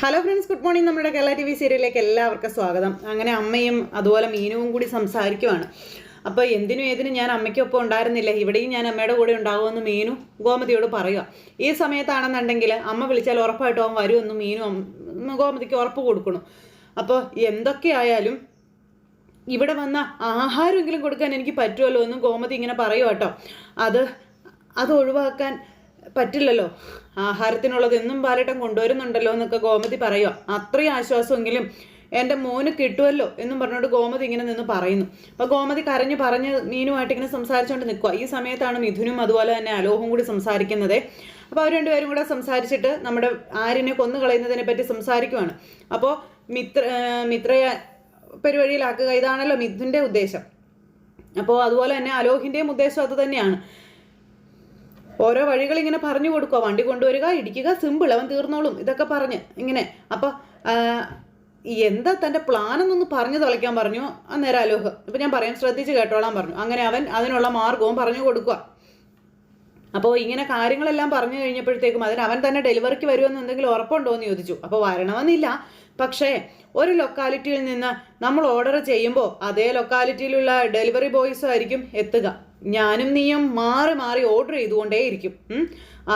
Hello friends good morning നമ്മുടെ Kerala T V സീരിയലിലേക്ക് എല്ലാവർക്കും സ്വാഗതം. അങ്ങനെ അമ്മയും അതുപോലെ മീനുവും കൂടി സംസാരിക്കുവാണ്. അപ്പോൾ എന്തിനും ഏതിനും ഞാൻ അമ്മയ്ക്കൊപ്പം ഉണ്ടായിരുന്നില്ല. ഇവിടെയും ഞാൻ അമ്മയുടെ കൂടെ ഉണ്ടാകുമെന്ന് മീനു ഗോമതിയോട് പറയുക ഈ സമയത്താണെന്നുണ്ടെങ്കിൽ അമ്മ വിളിച്ചാൽ ഉറപ്പായിട്ടും അവൻ വരുമെന്ന് മീനു ഗോമതിക്ക് ഉറപ്പ് കൊടുക്കണം. അപ്പോൾ എന്തൊക്കെയായാലും ഇവിടെ വന്ന ആഹാരമെങ്കിലും കൊടുക്കാൻ എനിക്ക് പറ്റുമല്ലോ എന്ന് ഗോമതി ഇങ്ങനെ പറയുക കേട്ടോ. അത് അത് ഒഴിവാക്കാൻ പറ്റില്ലല്ലോ. ആഹാരത്തിനുള്ളത് എന്നും പാലട്ടം കൊണ്ടുവരുന്നുണ്ടല്ലോ എന്നൊക്കെ ഗോമതി പറയുക അത്രയും ആശ്വാസമെങ്കിലും എന്റെ മോന് കിട്ടുമല്ലോ എന്നും പറഞ്ഞുകൊണ്ട് ഗോമതി ഇങ്ങനെ നിന്ന് പറയുന്നു. അപ്പോൾ ഗോമതി കരഞ്ഞു പറഞ്ഞ് മീനുമായിട്ട് ഇങ്ങനെ സംസാരിച്ചുകൊണ്ട് നിൽക്കുക ഈ സമയത്താണ് മിഥുനും അതുപോലെ തന്നെ അലോഹും കൂടി സംസാരിക്കുന്നത്. അപ്പോൾ അവർ രണ്ടുപേരും കൂടെ സംസാരിച്ചിട്ട് നമ്മുടെ ആര്യനെ കൊന്നു കളയുന്നതിനെ പറ്റി സംസാരിക്കുവാണ്. അപ്പോൾ മിത്ര മിത്രയെ പെരുവഴിയിലാക്കുക ഇതാണല്ലോ മിഥുന്റെ ഉദ്ദേശം. അപ്പോൾ അതുപോലെ തന്നെ അലോഹിന്റെയും ഉദ്ദേശം അത് തന്നെയാണ്. ഓരോ വഴികൾ ഇങ്ങനെ പറഞ്ഞു കൊടുക്കുക വണ്ടി കൊണ്ടുവരിക ഇടിക്കുക സിമ്പിൾ അവൻ തീർന്നോളും. ഇതൊക്കെ പറഞ്ഞ് ഇങ്ങനെ. അപ്പോൾ എന്താ തന്റെ പ്ലാൻ എന്നൊന്ന് പറഞ്ഞു തുളയ്ക്കാൻ പറഞ്ഞു. അന്നേരം അലോഹ്. ഇപ്പൊ ഞാൻ പറയാൻ ശ്രദ്ധിച്ച് കേട്ടോളാൻ പറഞ്ഞു. അങ്ങനെ അവൻ അതിനുള്ള മാർഗവും പറഞ്ഞു കൊടുക്കുക അപ്പോൾ ഇങ്ങനെ കാര്യങ്ങളെല്ലാം പറഞ്ഞു കഴിഞ്ഞപ്പോഴത്തേക്കും അതിന് അവൻ തന്നെ ഡെലിവറിക്ക് വരുമെന്ന് എന്തെങ്കിലും ഉറപ്പുണ്ടോ എന്ന് ചോദിച്ചു. അപ്പോൾ വരണമെന്നില്ല. പക്ഷേ ഒരു ലൊക്കാലിറ്റിയിൽ നിന്ന് നമ്മൾ ഓർഡർ ചെയ്യുമ്പോൾ അതേ ലൊക്കാലിറ്റിയിലുള്ള ഡെലിവറി ബോയ്സും ആയിരിക്കും എത്തുക. ഞാനും നീയും മാറി മാറി ഓർഡർ ചെയ്തുകൊണ്ടേയിരിക്കും.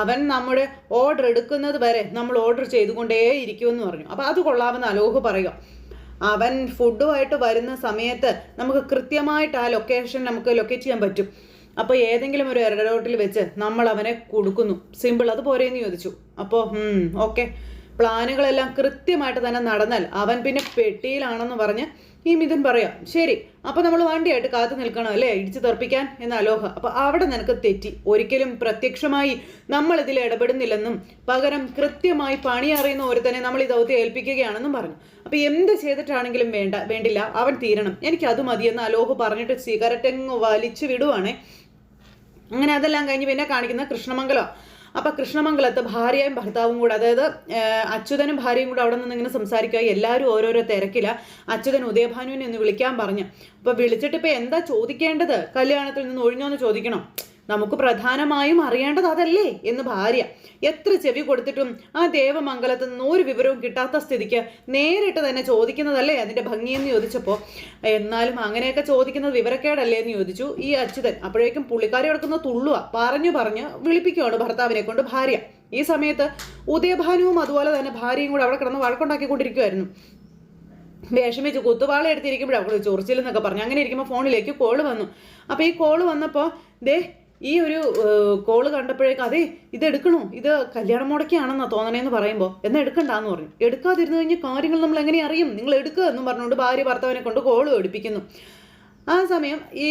അവൻ നമ്മുടെ ഓർഡർ എടുക്കുന്നത് വരെ നമ്മൾ ഓർഡർ ചെയ്തുകൊണ്ടേയിരിക്കും എന്ന് പറഞ്ഞു. അപ്പോൾ അത് കൊള്ളാമെന്ന് അലോഹ് പറയുക. അവൻ ഫുഡുമായിട്ട് വരുന്ന സമയത്ത് നമുക്ക് കൃത്യമായിട്ട് ആ ലൊക്കേഷൻ നമുക്ക് ലൊക്കേറ്റ് ചെയ്യാൻ പറ്റും. അപ്പോൾ ഏതെങ്കിലും ഒരു എറഡോട്ടിൽ വെച്ച് നമ്മൾ അവനെ കൊടുക്കുന്നു. സിമ്പിൾ അത് പോരേന്ന് ചോദിച്ചു. അപ്പോൾ ഓക്കെ പ്ലാനുകളെല്ലാം കൃത്യമായിട്ട് തന്നെ നടന്നാൽ അവൻ പിന്നെ പെട്ടിയിലാണെന്ന് പറഞ്ഞ് ഈ മിഥുൻ പറയാം ശരി അപ്പോൾ നമ്മൾ വണ്ടിയായിട്ട് കാത്തു നിൽക്കണം അല്ലേ? ഇടിച്ചു തർപ്പിക്കാൻ എന്ന അലോഹ അപ്പോൾ അവിടെ നിനക്ക് തെറ്റി. ഒരിക്കലും പ്രത്യക്ഷമായി നമ്മൾ ഇതിൽ ഇടപെടുന്നില്ലെന്നും പകരം കൃത്യമായി പണി അറിയുന്ന തന്നെ നമ്മൾ ഈ ദൗത്യം ഏൽപ്പിക്കുകയാണെന്നും പറഞ്ഞു. അപ്പോൾ എന്ത് ചെയ്തിട്ടാണെങ്കിലും വേണ്ട വേണ്ടില്ല. അവൻ തീരണം. എനിക്ക് അത് മതിയെന്ന് അലോഹ പറഞ്ഞിട്ട് സിഗരറ്റ് വലിച്ചു വിടുവാണേ. അങ്ങനെ അതെല്ലാം കഴിഞ്ഞ് പിന്നെ കാണിക്കുന്ന കൃഷ്ണമംഗലം. അപ്പൊ കൃഷ്ണമംഗലത്ത് ഭാര്യയും ഭർത്താവും കൂടെ അതായത് അച്യുതനും ഭാര്യയും കൂടെ അവിടെ നിന്ന് ഇങ്ങനെ സംസാരിക്കുക. എല്ലാവരും ഓരോരോ തിരക്കില. അച്യുതൻ ഉദയഭാനുവിനെ ഒന്ന് വിളിക്കാൻ പറഞ്ഞു. അപ്പൊ വിളിച്ചിട്ട് ഇപ്പൊ എന്താ ചോദിക്കേണ്ടത്? കല്യാണത്തിൽ നിന്ന് ഒഴിഞ്ഞോന്ന് ചോദിക്കണം. നമുക്ക് പ്രധാനമായും അറിയേണ്ടത് അതല്ലേ? എന്ന് ഭാര്യ എത്ര ചെവി കൊടുത്തിട്ടും ആ ദേവമംഗലത്ത് നിന്ന് ഒരു വിവരവും കിട്ടാത്ത സ്ഥിതിക്ക് നേരിട്ട് തന്നെ ചോദിക്കുന്നതല്ലേ അതിന്റെ ഭംഗിയെന്ന് ചോദിച്ചപ്പോൾ എന്നാലും അങ്ങനെയൊക്കെ ചോദിക്കുന്നത് വിവരക്കേടല്ലേ എന്ന് ചോദിച്ചു ഈ അച്യുതൻ. അപ്പോഴേക്കും പുള്ളിക്കാരി കിടക്കുന്ന തുള്ളുക പറഞ്ഞു പറഞ്ഞ് വിളിപ്പിക്കുകയാണ് ഭർത്താവിനെ കൊണ്ട് ഭാര്യ. ഈ സമയത്ത് ഉദയഭാനുവും അതുപോലെ തന്നെ ഭാര്യയും കൂടെ അവിടെ കിടന്ന് വഴക്കുണ്ടാക്കിക്കൊണ്ടിരിക്കുമായിരുന്നു വിഷമിച്ച് കുത്തുവാള എടുത്തിരിക്കുമ്പോഴാണ് ചൊറിച്ചിൽ എന്നൊക്കെ പറഞ്ഞു. അങ്ങനെ ഇരിക്കുമ്പോൾ ഫോണിലേക്ക് കോൾ വന്നു. അപ്പോൾ ഈ കോൾ വന്നപ്പോൾ ദേ ഈ ഒരു കോൾ കണ്ടപ്പോഴേക്കും അതെ ഇത് എടുക്കണോ? ഇത് കല്യാണം മുടക്കിയാണെന്നാ തോന്നണേന്ന് പറയുമ്പോൾ എന്നാ എടുക്കണ്ടാന്ന് പറഞ്ഞു. എടുക്കാതിരുന്നു കഴിഞ്ഞാൽ കാര്യങ്ങൾ നമ്മൾ എങ്ങനെ അറിയും? നിങ്ങൾ എടുക്കുക എന്നും പറഞ്ഞുകൊണ്ട് ഭാര്യ ഭർത്താവിനെ കൊണ്ട് കോൾ എടുപ്പിക്കുന്നു. ആ സമയം ഈ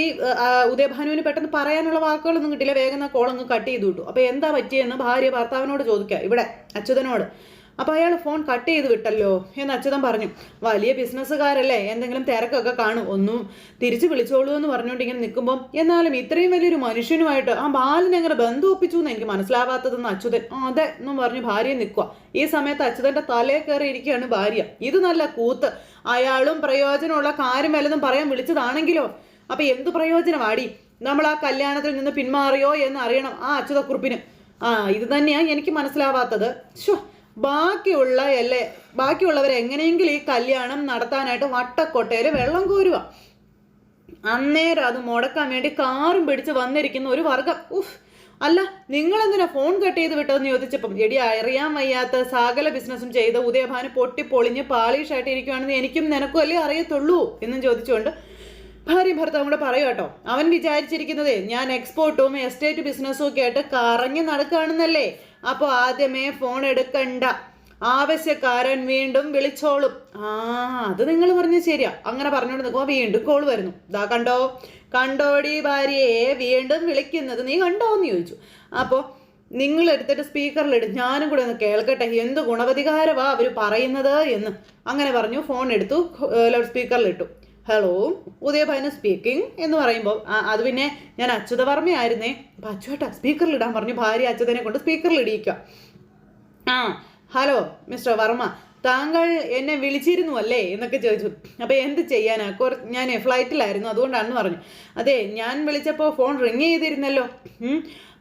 ഉദയഭാനുവിന് പെട്ടെന്ന് പറയാനുള്ള വാക്കുകളൊന്നും കിട്ടില്ല വേഗം കോൾ അങ്ങ് കട്ട് ചെയ്തു വിട്ടു അപ്പോൾ എന്താ പറ്റിയെന്ന് ഭാര്യ ഭർത്താവിനോട് ചോദിക്കുക ഇവിടെ അച്യുതനോട്. അപ്പോൾ അയാൾ ഫോൺ കട്ട് ചെയ്ത് വിട്ടല്ലോ എന്ന് അച്യുതൻ പറഞ്ഞു. വലിയ ബിസിനസ്സുകാരല്ലേ എന്തെങ്കിലും തിരക്കൊക്കെ കാണും ഒന്നും തിരിച്ചു വിളിച്ചോളൂ എന്ന് പറഞ്ഞുകൊണ്ട് ഇങ്ങനെ നിൽക്കുമ്പോൾ എന്നാലും ഇത്രയും വലിയൊരു മനുഷ്യനുമായിട്ട് ആ ബാലിനെ അങ്ങനെ ബന്ധം ഒപ്പിച്ചു എന്ന് എനിക്ക് മനസ്സിലാവാത്തതെന്ന് അച്യുതൻ അതെ എന്നും പറഞ്ഞു ഭാര്യ നിൽക്കുക ഈ സമയത്ത് അച്യുതന്റെ തലയെ കയറി ഇരിക്കുകയാണ് ഭാര്യ. ഇത് നല്ല കൂത്ത്. അയാളും പ്രയോജനമുള്ള കാര്യം വല്ലതും പറയാൻ വിളിച്ചതാണെങ്കിലോ? അപ്പൊ എന്ത് പ്രയോജനമാടി? നമ്മൾ ആ കല്യാണത്തിൽ നിന്ന് പിന്മാറിയോ എന്ന് അറിയണം ആ അച്യുതക്കുറിപ്പിന്. ആ ഇത് തന്നെയാണ് എനിക്ക് മനസ്സിലാവാത്തത്. ഷോ ബാക്കിയുള്ള അല്ലേ ബാക്കിയുള്ളവർ എങ്ങനെയെങ്കിലും ഈ കല്യാണം നടത്താനായിട്ട് വട്ടക്കൊട്ടയിൽ വെള്ളം കോരുക. അന്നേരം അത് മുടക്കാൻ വേണ്ടി കാറും പിടിച്ച് വന്നിരിക്കുന്ന ഒരു വർഗം. ഉഫ്. അല്ല നിങ്ങൾ എന്തിനാ ഫോൺ കട്ട് ചെയ്ത് വിട്ടതെന്ന് ചോദിച്ചപ്പം എടി അറിയാൻ വയ്യാത്ത സകല ബിസിനസ്സും ചെയ്ത് ഉദയഭാന് പൊട്ടി പൊളിഞ്ഞ് പാളിഷായിട്ട് ഇരിക്കുവാണെന്ന് എനിക്കും നിനക്കും അല്ലേ അറിയത്തുള്ളൂ എന്നും ചോദിച്ചുകൊണ്ട് ഭാര്യ ഭർത്താവും കൂടെ പറയും കേട്ടോ. അവൻ വിചാരിച്ചിരിക്കുന്നതേ ഞാൻ എക്സ്പോർട്ടും എസ്റ്റേറ്റ് ബിസിനസ്സും ഒക്കെ ആയിട്ട് കറങ്ങി നടക്കുകയാണെന്നല്ലേ? അപ്പോൾ ആദ്യമേ ഫോൺ എടുക്കണ്ട. ആവശ്യക്കാരൻ വീണ്ടും വിളിച്ചോളും. ആ അത് നിങ്ങൾ പറഞ്ഞ ശരിയാ. അങ്ങനെ പറഞ്ഞോണ്ട് നിൽക്കുമ്പോൾ വീണ്ടും കോൾ വരുന്നു. ഇതാ കണ്ടോ? കണ്ടോടി ഭാര്യയെ വീണ്ടും വിളിക്കുന്നത് നീ കണ്ടോ എന്ന് ചോദിച്ചു. അപ്പോൾ നിങ്ങൾ എടുത്തിട്ട് സ്പീക്കറിലിടും ഞാനും കൂടെ ഒന്ന് കേൾക്കട്ടെ. എന്ത് ഗുണവധികാരമാ അവർ പറയുന്നത് എന്ന്. അങ്ങനെ പറഞ്ഞു ഫോൺ എടുത്തു ലൗഡ് സ്പീക്കറിലിട്ടു ഹലോ ഉദയഭാനു സ്പീക്കിംഗ് എന്ന് പറയുമ്പോൾ അത് പിന്നെ ഞാൻ അച്യുതവർമ്മയായിരുന്നേ അപ്പം സ്പീക്കറിൽ ഇടാൻ പറഞ്ഞു ഭാര്യ അച്യുതനെ കൊണ്ട് സ്പീക്കറിൽ ഇടിയിക്കുക. ആ ഹലോ മിസ്റ്റർ വർമ്മ. താങ്കൾ എന്നെ വിളിച്ചിരുന്നു അല്ലേ? എന്നൊക്കെ ചോദിച്ചു. അപ്പോൾ എന്ത് ചെയ്യാനാണ് കുറ ഞാൻ ഫ്ലൈറ്റിലായിരുന്നു അതുകൊണ്ടാണെന്ന് പറഞ്ഞു. അതെ ഞാൻ വിളിച്ചപ്പോൾ ഫോൺ റിങ് ചെയ്തിരുന്നല്ലോ.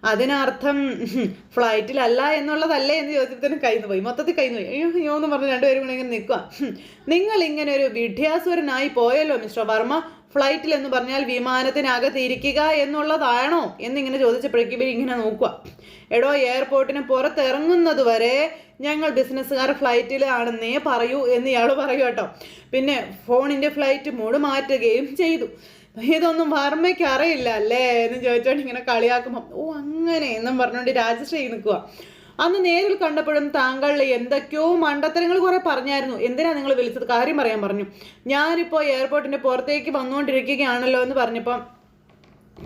അതിനർത്ഥം ഫ്ലൈറ്റിലല്ല എന്നുള്ളതല്ലേ എന്ന് ചോദിച്ചപ്പോഴത്തേനും കയ്യിൽ പോയി. മൊത്തത്തിൽ കയ്യിൽ പോയി. അയ്യോ അയ്യോ എന്ന് പറഞ്ഞ് രണ്ടുപേരും കൂടെ ഇങ്ങനെ നിൽക്കുക നിങ്ങൾ ഇങ്ങനെ ഒരു വിഡ്യാസുരനായി പോയല്ലോ മിസ്റ്റർ വർമ്മ. ഫ്ലൈറ്റിൽ എന്ന് പറഞ്ഞാൽ വിമാനത്തിനകത്ത് ഇരിക്കുക എന്നുള്ളതാണോ എന്നിങ്ങനെ ചോദിച്ചപ്പോഴേക്കും ഇവർ ഇങ്ങനെ നോക്കുക എടോ എയർപോർട്ടിന് പുറത്തിറങ്ങുന്നത് വരെ ഞങ്ങൾ ബിസിനസ്സുകാർ ഫ്ലൈറ്റിലാണെന്നേ പറയൂ എന്ന് ഇയാൾ പറയൂ കേട്ടോ. പിന്നെ ഫോണിന്റെ ഫ്ലൈറ്റ് മോഡ് മാറ്റുകയും ചെയ്തു. ഇതൊന്നും വർമ്മയ്ക്ക് അറിയില്ല അല്ലേ എന്ന് ചോദിച്ചോണ്ട് ഇങ്ങനെ കളിയാക്കുമ്പോൾ ഓ അങ്ങനെ എന്നും പറഞ്ഞുകൊണ്ട് രാജശ്രീ നിൽക്കുക അന്ന് നേരിൽ കണ്ടപ്പോഴും താങ്കൾ എന്തൊക്കെയോ മണ്ടത്തരങ്ങൾ കുറെ പറഞ്ഞായിരുന്നു. എന്തിനാ നിങ്ങൾ വിളിച്ചത്? കാര്യം പറയാൻ പറഞ്ഞു. ഞാനിപ്പോൾ എയർപോർട്ടിന്റെ പുറത്തേക്ക് വന്നുകൊണ്ടിരിക്കുകയാണല്ലോ എന്ന് പറഞ്ഞപ്പോൾ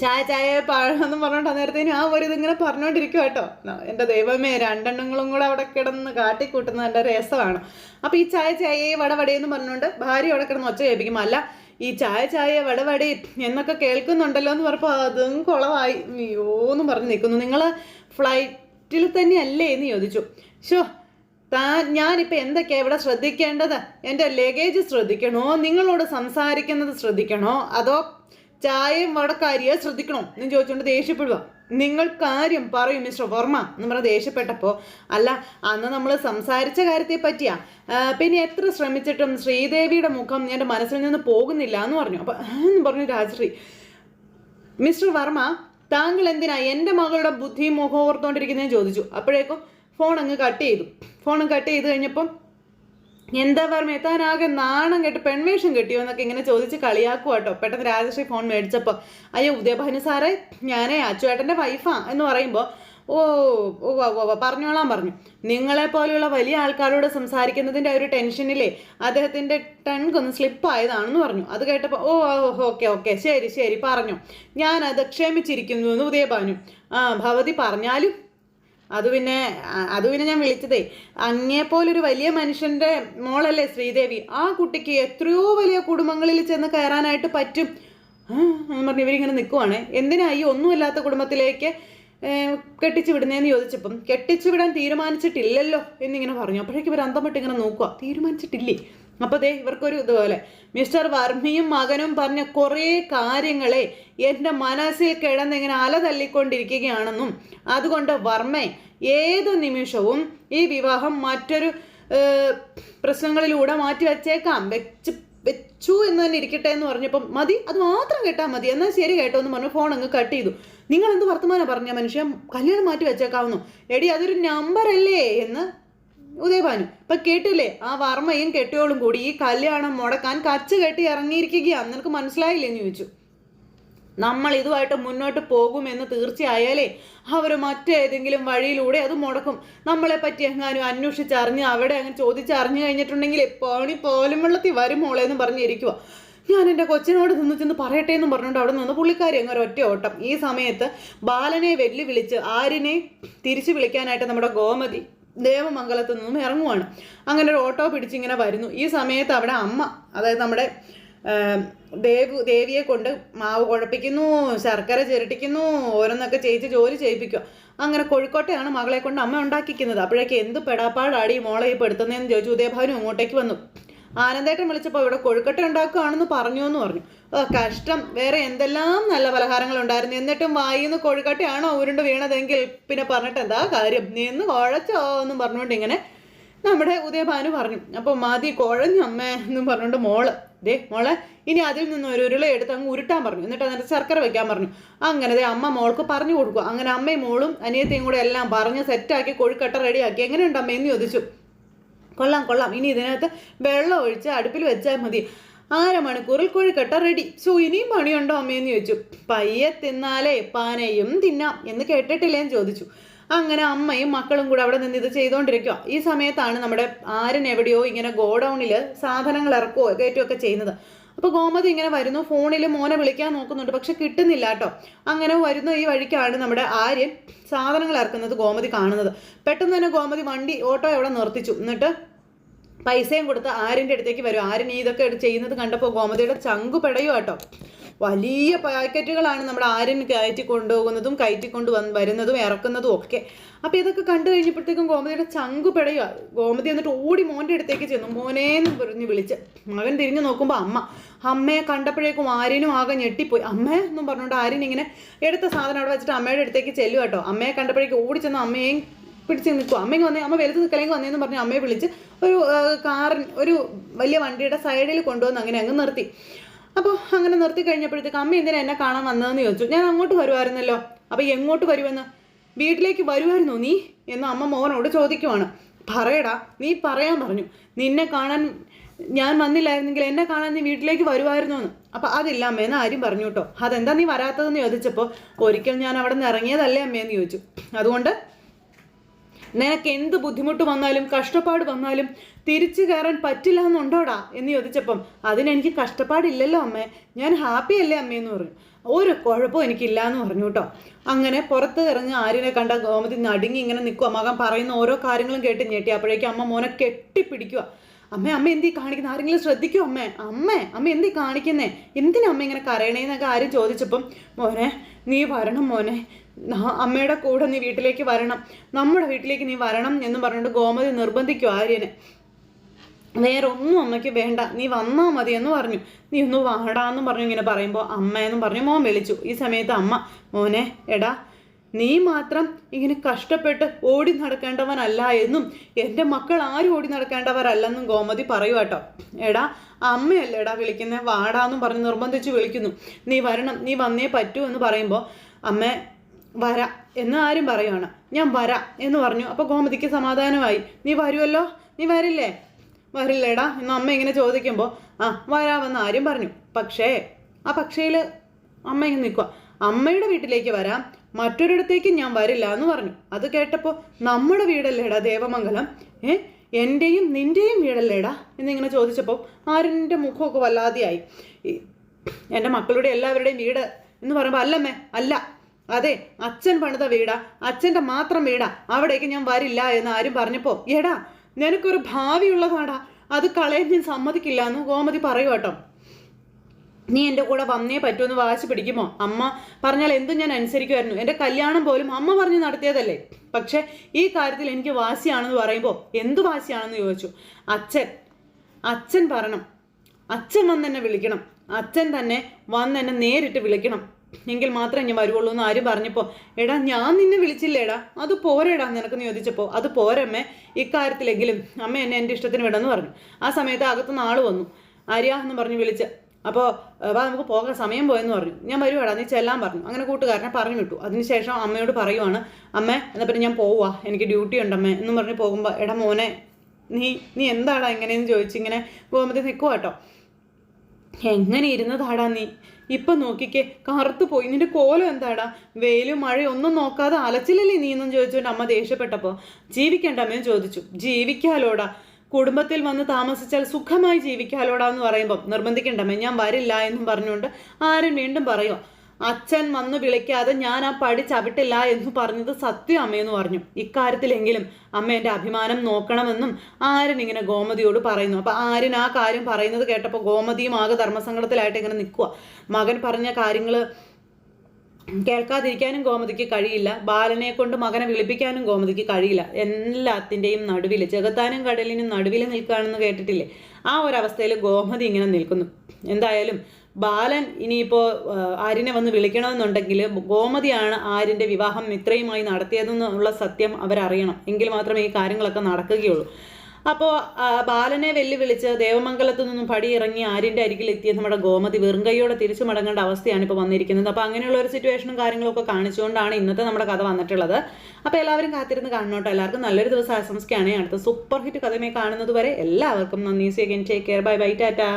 ചായ ചായ പാഴെന്നും പറഞ്ഞോണ്ട് അന്നേരത്തേനും ആ ഒരു ഇതിങ്ങനെ പറഞ്ഞുകൊണ്ടിരിക്കും കേട്ടോ. എന്റെ ദൈവമേ രണ്ടെണ്ണങ്ങളും കൂടെ അവിടെ കിടന്ന് കാട്ടിക്കൂട്ടുന്നത് രസമാണ്. അപ്പോൾ ഈ ചായ ചായയെ വടവടയെന്ന് പറഞ്ഞുകൊണ്ട് ഭാര്യ അവിടെ കിടന്ന് ഒച്ച കേൾപ്പിക്കും. അല്ല ഈ ചായ ചായ വടവടി എന്നൊക്കെ കേൾക്കുന്നുണ്ടല്ലോ എന്ന് പറഞ്ഞപ്പോൾ അതും കുളമായി അയ്യോ എന്ന് പറഞ്ഞ് നിൽക്കുന്നു. നിങ്ങൾ ഫ്ലൈറ്റിൽ തന്നെയല്ലേ എന്ന് ചോദിച്ചു. ഷോ താൻ ഞാനിപ്പോൾ എന്തൊക്കെയാണ് ഇവിടെ ശ്രദ്ധിക്കേണ്ടത്? എന്റെ ലഗേജ് ശ്രദ്ധിക്കണോ? നിങ്ങളോട് സംസാരിക്കുന്നത് ശ്രദ്ധിക്കണോ? അതോ ചായയും വടക്കാരിയെ ശ്രദ്ധിക്കണോ എന്ന് ചോദിച്ചുകൊണ്ട് ദേഷ്യപ്പെടുക നിങ്ങൾ കാര്യം പറയും മിസ്റ്റർ വർമ്മ എന്ന് പറഞ്ഞ ദേഷ്യപ്പെട്ടപ്പോൾ അല്ല അന്ന് നമ്മൾ സംസാരിച്ച കാര്യത്തെ പറ്റിയാ. പിന്നെ എത്ര ശ്രമിച്ചിട്ടും ശ്രീദേവിയുടെ മുഖം എന്റെ മനസ്സിൽ നിന്ന് പോകുന്നില്ല എന്ന് പറഞ്ഞു. അപ്പം എന്ന് പറഞ്ഞു രാജശ്രീ. മിസ്റ്റർ വർമ്മ താങ്കൾ എന്തിനാ എന്റെ മകളുടെ ബുദ്ധിയും മുഖം ഓർത്തുകൊണ്ടിരിക്കുന്നതെന്ന് ചോദിച്ചു. അപ്പോഴേക്കും ഫോൺ അങ്ങ് കട്ട് ചെയ്തു. ഫോൺ കട്ട് ചെയ്ത് കഴിഞ്ഞപ്പം എന്താ വർമ്മ താനാകെ നാണം കെട്ട് പെൺവേഷം കെട്ടിയോ എന്നൊക്കെ ഇങ്ങനെ ചോദിച്ച് കളിയാക്കുക കേട്ടോ. പെട്ടെന്ന് രാജശ്രീ ഫോൺ മേടിച്ചപ്പോൾ അയ്യോ ഉദയഭാനു സാറേ ഞാനേ അച്ചുവേട്ടന്റെ വൈഫാ എന്ന് പറയുമ്പോൾ ഓ ഓ ഓ, ഓ ഓ, പറഞ്ഞോളാം പറഞ്ഞു. നിങ്ങളെ പോലെയുള്ള വലിയ ആൾക്കാരോട് സംസാരിക്കുന്നതിന്റെ ഒരു ടെൻഷനിലേ അദ്ദേഹത്തിന്റെ ടങ്ക് ഒന്ന് സ്ലിപ്പായതാണെന്ന് പറഞ്ഞു. അത് കേട്ടപ്പോൾ ഓ ഓക്കെ ഓക്കെ ശരി ശരി പറഞ്ഞു. ഞാനത് ക്ഷമിച്ചിരിക്കുന്നു എന്ന് ഉദയഭാനു. ആ ഭവതി പറഞ്ഞാലും അത് പിന്നെ അത് പിന്നെ ഞാൻ വിളിച്ചതേ അങ്ങേപ്പോലൊരു വലിയ മനുഷ്യന്റെ മോളല്ലേ ശ്രീദേവി ആ കുട്ടിക്ക് എത്രയോ വലിയ കുടുംബങ്ങളിൽ ചെന്ന് കയറാനായിട്ട് പറ്റും. എന്ന് പറഞ്ഞ് ഇവരിങ്ങനെ നിൽക്കുവാണ് എന്തിനാ ഈ ഒന്നുമില്ലാത്ത കുടുംബത്തിലേക്ക് കെട്ടിച്ചു വിടുന്നതെന്ന് ചോദിച്ചപ്പം കെട്ടിച്ചു വിടാൻ തീരുമാനിച്ചിട്ടില്ലല്ലോ എന്നിങ്ങനെ പറഞ്ഞു. അപ്പോഴേക്കും ഇവർ അന്തം ഇങ്ങനെ നോക്കുക തീരുമാനിച്ചിട്ടില്ലേ? അപ്പോൾ ദേ ഇവർക്കൊരു ഇതുപോലെ. മിസ്റ്റർ വർമ്മയും മകനും പറഞ്ഞ കുറേ കാര്യങ്ങളെ എന്റെ മനസ്സിൽ കിടന്നിങ്ങനെ അല തല്ലിക്കൊണ്ടിരിക്കുകയാണെന്നും അതുകൊണ്ട് വർമ്മ ഏതു നിമിഷവും ഈ വിവാഹം മറ്റൊരു പ്രശ്നങ്ങളിലൂടെ മാറ്റി വച്ചേക്കാം വെച്ച് വെച്ചു എന്ന് തന്നെ ഇരിക്കട്ടെ എന്ന് പറഞ്ഞപ്പം മതി അത് മാത്രം കേട്ടാൽ മതി. എന്നാൽ ശരി കേട്ടോ എന്ന് പറഞ്ഞു ഫോൺ അങ്ങ് കട്ട് ചെയ്തു. നിങ്ങൾ എന്ത് വർത്തമാനം പറഞ്ഞ മനുഷ്യൻ കല്യാണം മാറ്റി വെച്ചേക്കാവുന്നു എടി അതൊരു നമ്പർ അല്ലേ എന്ന് ഉദയഭാനു ഇപ്പൊ കേട്ടില്ലേ? ആ വർമ്മയും കെട്ടിയോളും കൂടി ഈ കല്യാണം മുടക്കാൻ കച്ച് കെട്ടി ഇറങ്ങിയിരിക്കുകയാണ്. നിനക്ക് മനസ്സിലായില്ലേ എന്ന് ചോദിച്ചു. നമ്മൾ ഇതുമായിട്ട് മുന്നോട്ട് പോകുമെന്ന് തീർച്ചയായാലേ അവർ മറ്റേതെങ്കിലും വഴിയിലൂടെ അത് മുടക്കും. നമ്മളെ പറ്റി എങ്ങാനും അന്വേഷിച്ചറിഞ്ഞ് അവിടെ അങ്ങ് ചോദിച്ചറിഞ്ഞു കഴിഞ്ഞിട്ടുണ്ടെങ്കിൽ പണി പോലും വെള്ളത്തിൽ വരും മോളെ എന്ന് പറഞ്ഞിരിക്കുക ഞാൻ എന്റെ കൊച്ചിനോട് നിന്ന് ചെന്ന് പറയട്ടെ എന്ന് പറഞ്ഞുകൊണ്ട് അവിടെ നിന്ന് പുള്ളിക്കാരി അങ്ങ് ഒറ്റ ഓട്ടം. ഈ സമയത്ത് ബാലനെ വെല്ലുവിളിച്ച് ആരിനെ തിരിച്ചു വിളിക്കാനായിട്ട് നമ്മുടെ ഗോമതി ദേവമംഗലത്ത് നിന്നും ഇറങ്ങുവാണ്. അങ്ങനെ ഒരു ഓട്ടോ പിടിച്ചിങ്ങനെ വരുന്നു. ഈ സമയത്ത് അവിടെ അമ്മ അതായത് നമ്മുടെ ദേവ് ദേവിയെ കൊണ്ട് മാവ് കുഴപ്പിക്കുന്നു ശർക്കര ചിരട്ടിക്കുന്നു ഓരോന്നൊക്കെ ചെയ്യിച്ച് ജോലി ചെയ്യിപ്പിക്കുക. അങ്ങനെ കോഴിക്കോട്ടെയാണ് മകളെ കൊണ്ട് അമ്മ ഉണ്ടാക്കിക്കുന്നത്. അപ്പോഴേക്ക് എന്ത് പെടാപ്പാടാടി മോളെ ഈ പെടുത്തുന്നതെന്ന് ചോദിച്ചു. ഉദയഭാവനും അങ്ങോട്ടേക്ക് വന്നു. ആനന്ദേട്ടൻ വിളിച്ചപ്പോൾ ഇവിടെ കൊഴുക്കട്ട ഉണ്ടാക്കുകയാണെന്ന് പറഞ്ഞു. എന്ന് പറഞ്ഞു കഷ്ടം. വേറെ എന്തെല്ലാം നല്ല പലഹാരങ്ങൾ ഉണ്ടായിരുന്നു എന്നിട്ടും വായിന്ന് കൊഴുക്കട്ടയാണോ ഉരുണ്ട് വീണതെങ്കിൽ പിന്നെ പറഞ്ഞിട്ട് എന്താ കാര്യം? നീ ഇന്ന് കുഴച്ചോ എന്നും പറഞ്ഞുകൊണ്ട് ഇങ്ങനെ നമ്മുടെ ഉദയഭാനു പറഞ്ഞു. അപ്പോൾ മതി കുഴഞ്ഞു അമ്മ എന്നും പറഞ്ഞുകൊണ്ട് മോൾ ദേ മോളെ ഇനി അതിൽ നിന്ന് ഒരു ഉരുള എടുത്ത് അങ്ങ് ഉരുട്ടാൻ പറഞ്ഞു. എന്നിട്ട് അതിന്റെ ശർക്കര വെക്കാൻ പറഞ്ഞു. അങ്ങനെ ദേ അമ്മ മോൾക്ക് പറഞ്ഞു കൊടുക്കുക. അങ്ങനെ അമ്മയും മോളും അനിയത്തെയും കൂടെ എല്ലാം പറഞ്ഞ് സെറ്റാക്കി കൊഴുക്കട്ട റെഡിയാക്കി എങ്ങനെയുണ്ട് അമ്മ? എന്ന് ചോദിച്ചു. കൊള്ളാം കൊള്ളാം. ഇനി ഇതിനകത്ത് വെള്ളം ഒഴിച്ച് അടുപ്പിൽ വെച്ചാൽ മതി. അരമണിക്കൂറിൽ കോഴിക്കട്ട റെഡി സോ ഇനിയും പണിയുണ്ടോ അമ്മയെന്ന് ചോദിച്ചു. പയ്യെ തിന്നാലേ പാനയും തിന്നാം എന്ന് കേട്ടിട്ടില്ലേന്ന് ചോദിച്ചു. അങ്ങനെ അമ്മയും മക്കളും കൂടെ അവിടെ നിന്ന് ഇത് ചെയ്തുകൊണ്ടിരിക്കുക ഈ സമയത്താണ് നമ്മുടെ ആരൻ എവിടെയോ ഇങ്ങനെ ഗോഡൗണിൽ സാധനങ്ങൾ ഇറക്കുകയോ കയറ്റുകയൊക്കെ ചെയ്യുന്നത്. അപ്പോൾ ഗോമതി ഇങ്ങനെ വരുന്നു. ഫോണിൽ മോനെ വിളിക്കാൻ നോക്കുന്നുണ്ട്. പക്ഷെ കിട്ടുന്നില്ല കേട്ടോ. അങ്ങനെ വരുന്ന ഈ വഴിക്കാണ് നമ്മുടെ ആര്യൻ സാധനങ്ങൾ ഇറക്കുന്നത് ഗോമതി കാണുന്നത്. പെട്ടെന്ന് തന്നെ ഗോമതി വണ്ടി ഓട്ടോ എവിടെ നിർത്തിച്ചു. എന്നിട്ട് പൈസയും കൊടുത്ത് ആര്യന്റെ അടുത്തേക്ക് വരും. ആര്യൻ ഇതൊക്കെ ചെയ്യുന്നത് കണ്ടപ്പോൾ ഗോമതിയുടെ ചങ്കു കേട്ടോ. വലിയ പാക്കറ്റുകളാണ് നമ്മൾ ആര്യൻ കയറ്റി കൊണ്ടുപോകുന്നതും കയറ്റി കൊണ്ട് വന്ന് വരുന്നതും ഇറക്കുന്നതും ഒക്കെ. അപ്പോൾ ഇതൊക്കെ കണ്ടു കഴിഞ്ഞപ്പോഴത്തേക്കും ഗോമതിയുടെ ചങ്കു പിടയുക. ഗോമതി എന്നിട്ട് ഓടി മോന്റെ അടുത്തേക്ക് ചെന്നു. മോനേന്ന് പറഞ്ഞ് വിളിച്ച്. മകൻ തിരിഞ്ഞു നോക്കുമ്പോൾ അമ്മ. അമ്മയെ കണ്ടപ്പോഴേക്കും ആര്യനും ആകെ ഞെട്ടിപ്പോയി. അമ്മ എന്നും പറഞ്ഞുകൊണ്ട് ആര്യൻ ഇങ്ങനെ എടുത്ത സാധനം അവിടെ വെച്ചിട്ട് അമ്മയുടെ അടുത്തേക്ക് ചെല്ലുക കേട്ടോ. അമ്മയെ കണ്ടപ്പോഴേക്കും ഓടി ചെന്ന് അമ്മയെയും പിടിച്ച് നിൽക്കും അമ്മയ്ക്ക് വന്നേ. അമ്മ വലുത് നിൽക്കലേക്ക് വന്നേന്ന് പറഞ്ഞ് അമ്മയെ വിളിച്ച് ഒരു കാറിൻ ഒരു വലിയ വണ്ടിയുടെ സൈഡിൽ കൊണ്ടുവന്ന് അങ്ങനെ അങ്ങ് നിർത്തി. അപ്പോൾ അങ്ങനെ നിർത്തി കഴിഞ്ഞപ്പോഴത്തേക്ക് അമ്മ എന്തിനാ എന്നെ കാണാൻ വന്നതെന്ന് ചോദിച്ചു. ഞാൻ അങ്ങോട്ട് വരുമായിരുന്നല്ലോ അപ്പോൾ എങ്ങോട്ട് വരുമെന്ന്? വീട്ടിലേക്ക് വരുമായിരുന്നോ നീ? എന്ന് അമ്മ മോനോട് ചോദിക്കുവാണ്. പറയടാ നീ പറയാൻ പറഞ്ഞു. നിന്നെ കാണാൻ ഞാൻ വന്നില്ലായിരുന്നെങ്കിൽ എന്നെ കാണാൻ നീ വീട്ടിലേക്ക് വരുമായിരുന്നു എന്ന്. അപ്പം അതില്ല അമ്മേന്ന് ആരും പറഞ്ഞു കേട്ടോ. അതെന്താ നീ വരാത്തതെന്ന് ചോദിച്ചപ്പോൾ ഒരിക്കൽ ഞാൻ അവിടെ നിന്ന് ഇറങ്ങിയതല്ലേ അമ്മയെന്ന് ചോദിച്ചു. അതുകൊണ്ട് നിനക്ക് എന്ത് ബുദ്ധിമുട്ട് വന്നാലും കഷ്ടപ്പാട് വന്നാലും തിരിച്ചു കയറാൻ പറ്റില്ല എന്നുണ്ടോടാ എന്ന് ചോദിച്ചപ്പം അതിനെനിക്ക് കഷ്ടപ്പാടില്ലല്ലോ അമ്മേ. ഞാൻ ഹാപ്പി അല്ലേ അമ്മയെന്ന് പറഞ്ഞു. ഒരു കുഴപ്പവും എനിക്കില്ല എന്ന് പറഞ്ഞു കേട്ടോ. അങ്ങനെ പുറത്ത് ഇറങ്ങി ആര്യനെ കണ്ട ഗോമതി നടുങ്ങി ഇങ്ങനെ നിൽക്കുക മകൻ പറയുന്ന ഓരോ കാര്യങ്ങളും കേട്ട് ഞെട്ടി. അപ്പോഴേക്കും അമ്മ മോനെ കെട്ടിപ്പിടിക്കുക അമ്മ അമ്മ എന്തീ കാണിക്കുന്ന? ആരെങ്കിലും ശ്രദ്ധിക്കൂ അമ്മേ? അമ്മ അമ്മ എന്തീ കാണിക്കുന്നേ? എന്തിനാ അമ്മ ഇങ്ങനെ കരയണേന്നൊക്കെ ആരും ചോദിച്ചപ്പം മോനെ നീ വരണം മോനെ. അമ്മയുടെ കൂടെ നീ വീട്ടിലേക്ക് വരണം. നമ്മുടെ വീട്ടിലേക്ക് നീ വരണം എന്ന് പറഞ്ഞിട്ട് ഗോമതി നിർബന്ധിക്കും ആര്യനെ. വേറെ ഒന്നും അമ്മയ്ക്ക് വേണ്ട. നീ വന്നാൽ മതി എന്ന് പറഞ്ഞു. നീ ഒന്ന് വാടാന്ന് പറഞ്ഞു ഇങ്ങനെ പറയുമ്പോൾ അമ്മ എന്ന് പറഞ്ഞു മോൻ വിളിച്ചു. ഈ സമയത്ത് അമ്മ മോനെ എടാ നീ മാത്രം ഇങ്ങനെ കഷ്ടപ്പെട്ട് ഓടി നടക്കേണ്ടവനല്ല എന്നും എന്റെ മക്കൾ ആരും ഓടി നടക്കേണ്ടവരല്ലെന്നും ഗോമതി പറയൂ കേട്ടോ. എടാ അമ്മയല്ല എടാ വിളിക്കുന്നത് വാടാന്നും പറഞ്ഞ് നിർബന്ധിച്ച് വിളിക്കുന്നു. നീ വരണം. നീ വന്നേ പറ്റൂ എന്ന് പറയുമ്പോൾ അമ്മ വരാ എന്ന് ആരും പറയുവാണ്. ഞാൻ വരാ എന്ന് പറഞ്ഞു. അപ്പോൾ ഗോമതിക്ക് സമാധാനമായി. നീ വരുമല്ലോ നീ വരില്ലേ? വരില്ലേടാ. എന്ന് അമ്മ ഇങ്ങനെ ചോദിക്കുമ്പോൾ ആ വരാമെന്ന് ആരും പറഞ്ഞു. പക്ഷേ ആ പക്ഷേയിൽ അമ്മ ഇങ്ങനെ നിൽക്കുക അമ്മയുടെ വീട്ടിലേക്ക് വരാം. മറ്റൊരിടത്തേക്ക് ഞാൻ വരില്ല എന്ന് പറഞ്ഞു. അത് കേട്ടപ്പോൾ നമ്മുടെ വീടല്ലേടാ ദേവമംഗലം? ഏ എന്റെയും നിന്റെയും വീടല്ലേടാ? എന്നിങ്ങനെ ചോദിച്ചപ്പോൾ ആരിന്റെ മുഖമൊക്കെ വല്ലാതെയായി. എന്റെ മക്കളുടെ എല്ലാവരുടെയും വീട് എന്ന് പറയുമ്പോൾ അല്ലമ്മേ അല്ല. അതെ അച്ഛൻ പണിത വീടാ. അച്ഛന്റെ മാത്രം വീടാ. അവിടേക്ക് ഞാൻ വരില്ല എന്ന് ആരും പറഞ്ഞപ്പോൾ എടാ നിനക്കൊരു ഭാവിയുള്ളതാടാ. അത് കളയാൻ ഞാൻ സമ്മതിക്കില്ല എന്ന് ഗോമതി പറയൂ കേട്ടോ. നീ എന്റെ കൂടെ വന്നേ പറ്റുമെന്ന് വാശി പിടിക്കുമോ? അമ്മ പറഞ്ഞാൽ എന്തും ഞാൻ അനുസരിക്കുമായിരുന്നു. എന്റെ കല്യാണം പോലും അമ്മ പറഞ്ഞ് നടത്തിയതല്ലേ? പക്ഷേ ഈ കാര്യത്തിൽ എനിക്ക് വാശിയാണെന്ന് പറയുമ്പോൾ എന്തു വാശിയാണെന്ന് ചോദിച്ചു. അച്ഛൻ അച്ഛൻ പറയണം. അച്ഛൻ വന്ന് എന്നെ വിളിക്കണം. അച്ഛൻ തന്നെ വന്ന് എന്നെ നേരിട്ട് വിളിക്കണം. എങ്കിൽ മാത്രമേ ഞാൻ വരുവുള്ളൂ എന്ന് ആരും പറഞ്ഞപ്പോൾ എടാ ഞാൻ നിന്നെ വിളിച്ചില്ലേടാ? അത് പോരെടാ നിനക്കെന്ന് ചോദിച്ചപ്പോൾ അത് പോരമ്മേ ഇക്കാര്യത്തിലെങ്കിലും അമ്മ എന്നെ എന്റെ ഇഷ്ടത്തിന് വിടാന്ന് പറഞ്ഞു. ആ സമയത്ത് അകത്തുനിന്ന് ആൾ വന്നു. ആര്യ എന്ന് പറഞ്ഞ് വിളിച്ച് അപ്പോൾ വാ നമുക്ക് പോകാൻ സമയം പോയെന്ന് പറഞ്ഞു. ഞാൻ വരുവാടാ നീ ചെല്ലാൻ പറഞ്ഞു. അങ്ങനെ കൂട്ടുകാരനെ പറഞ്ഞു വിട്ടു. അതിനുശേഷം അമ്മയോട് പറയുവാണ് അമ്മ എന്നാൽ പിന്നെ ഞാൻ പോവാ എനിക്ക് ഡ്യൂട്ടി ഉണ്ടമ്മേ എന്ന് പറഞ്ഞ് പോകുമ്പോൾ എടാ മോനെ നീ നീ എന്താടാ ഇങ്ങനെയെന്ന് ചോദിച്ചിങ്ങനെ നിൽക്കുക കേട്ടോ എങ്ങനെ ഇരുന്നതാടാ നീ? ഇപ്പൊ നോക്കിക്കേ കറുത്ത് പോയി. നിന്റെ കോലം എന്താടാ? വെയിലും മഴയും ഒന്നും നോക്കാതെ അലച്ചില്ലല്ലേ നീ എന്നും ചോദിച്ചുകൊണ്ട് അമ്മ ദേഷ്യപ്പെട്ടപ്പോ? ജീവിക്കണ്ട അമ്മയും ചോദിച്ചു. ജീവിക്കാലോടാ. കുടുംബത്തിൽ വന്ന് താമസിച്ചാൽ സുഖമായി ജീവിക്കാലോടാ എന്ന് പറയുമ്പോൾ നിർബന്ധിക്കേണ്ടമ്മേ. ഞാൻ വരില്ല എന്നും പറഞ്ഞുകൊണ്ട് ആരും വീണ്ടും പറയുമോ അച്ഛൻ വന്ന് വിളിക്കാതെ ഞാൻ ആ പടി ചവിട്ടില്ല എന്ന് പറഞ്ഞത് സത്യം അമ്മയെന്ന് പറഞ്ഞു. ഇക്കാര്യത്തിലെങ്കിലും അമ്മ അഭിമാനം നോക്കണമെന്നും ആര്യൻ ഇങ്ങനെ ഗോമതിയോട് പറയുന്നു. അപ്പോൾ ആര്യൻ ആ കാര്യം പറയുന്നത് കേട്ടപ്പോൾ ഗോമതിയും ആകെ ധർമ്മസങ്കടത്തിലായിട്ട് ഇങ്ങനെ നിൽക്കുക മകൻ പറഞ്ഞ കാര്യങ്ങൾ കേൾക്കാതിരിക്കാനും ഗോമതിക്ക് കഴിയില്ല. ബാലനെ കൊണ്ട് മകനെ വിളിപ്പിക്കാനും ഗോമതിക്ക് കഴിയില്ല. എല്ലാത്തിന്റെയും നടുവിൽ ജഗത്താനും കടലിനും നടുവിൽ നിൽക്കുകയാണെന്ന് കേട്ടിട്ടില്ലേ? ആ ഒരവസ്ഥയിൽ ഗോമതി ഇങ്ങനെ നിൽക്കുന്നു. എന്തായാലും ബാലൻ ഇനിയിപ്പോൾ ആര്യനെ വന്ന് വിളിക്കണമെന്നുണ്ടെങ്കിൽ ഗോമതിയാണ് ആര്യന്റെ വിവാഹം മിത്രയുമായി നടത്തിയതെന്നുള്ള സത്യം അവരറിയണം. എങ്കിൽ മാത്രമേ ഈ കാര്യങ്ങളൊക്കെ നടക്കുകയുള്ളൂ. അപ്പോൾ ബാലനെ വെല്ലുവിളിച്ച് ദേവമംഗലത്തു നിന്നും പടിയിറങ്ങി ആര്യന്റെ അരികിൽ എത്തിയ നമ്മുടെ ഗോമതി വെറും കൈയോടെ തിരിച്ചു മടങ്ങേണ്ട അവസ്ഥയാണ് ഇപ്പോൾ വന്നിരിക്കുന്നത്. അപ്പോൾ അങ്ങനെയുള്ള ഒരു സിറ്റുവേഷനും കാര്യങ്ങളൊക്കെ കാണിച്ചുകൊണ്ടാണ് ഇന്നത്തെ നമ്മുടെ കഥ വന്നിട്ടുള്ളത്. അപ്പോൾ എല്ലാവരും കാത്തിരുന്ന് കാണണോട്ടോ? എല്ലാവർക്കും നല്ലൊരു ദിവസം ആശംസിക്കുകയാണ്. അടുത്ത സൂപ്പർ ഹിറ്റ് കഥമേ കാണുന്നത് വരെ എല്ലാവർക്കും നന്ദി. See again take care bye bye tata